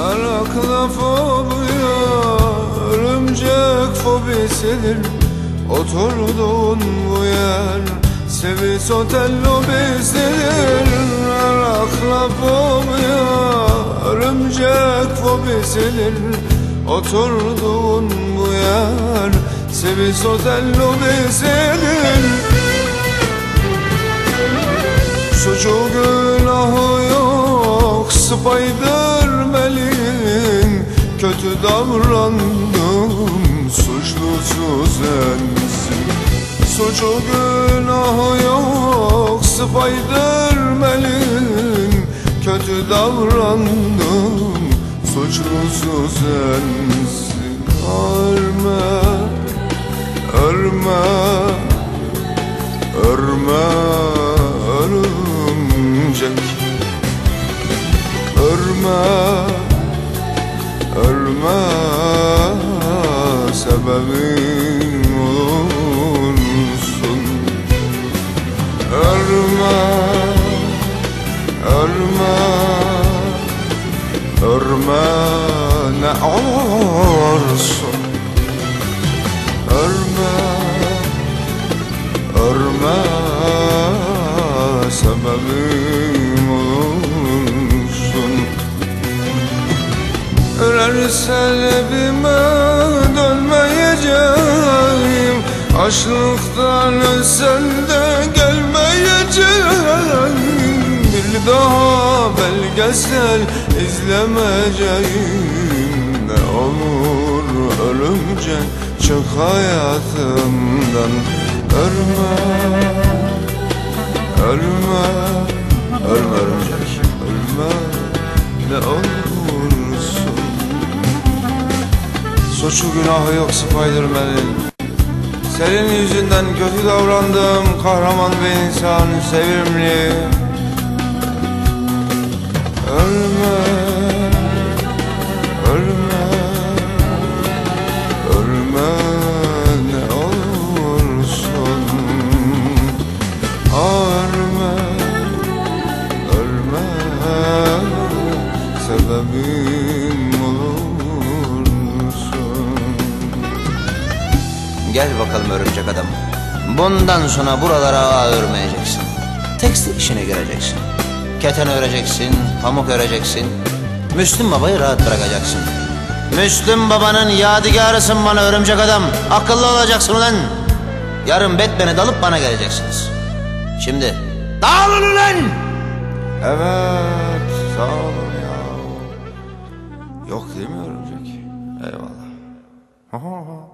Araklafobia Örümcek fobisidir. Oturduğun bu yer Sevis otel lobisidir. Araklafobia Örümcek fobisidir. Oturduğun bu yer Sevis otel lobisidir. Suçu günahı yok Spiderman'in Kötü davrandım Suçlusu sensin. Suçu günahı yok Spiderman'in. Kötü davrandım Suçlusu sensin. Ölme Ölme Ölme Örümcek Ölme Ölme Sebebim olursun. Ölme Ölme Ölme Ne olursun. Ölme Ölme Sebebim Ölürsen evime dönmeyeceğim. Açlıktan ölsen de gelmeyeceğim. Bir daha belgesel izlemeyeceğim. Ne olur ölümce çık hayatımdan. Ölme, ölme, ölme örümcek Suçu günahı yok Spiderman'in. Senin yüzünden kötü davrandım Kahraman bir insan sevimli. Ölme Ölme Ölme ne olursun. Ölme Ölme Sebebim Gel bakalım örümcek adam. Bundan sonra buralara ağ örmeyeceksin. Tekstil işine gireceksin. Keten öreceksin, pamuk öreceksin. Müslüm babayı rahat bırakacaksın. Müslüm babanın yadigarısın bana örümcek adam. Akıllı olacaksın ulan. Yarın Batman'e dalıp bana geleceksiniz. Şimdi dağılın ulan! Evet sağ olun ya Yok değil mi örümcek? Eyvallah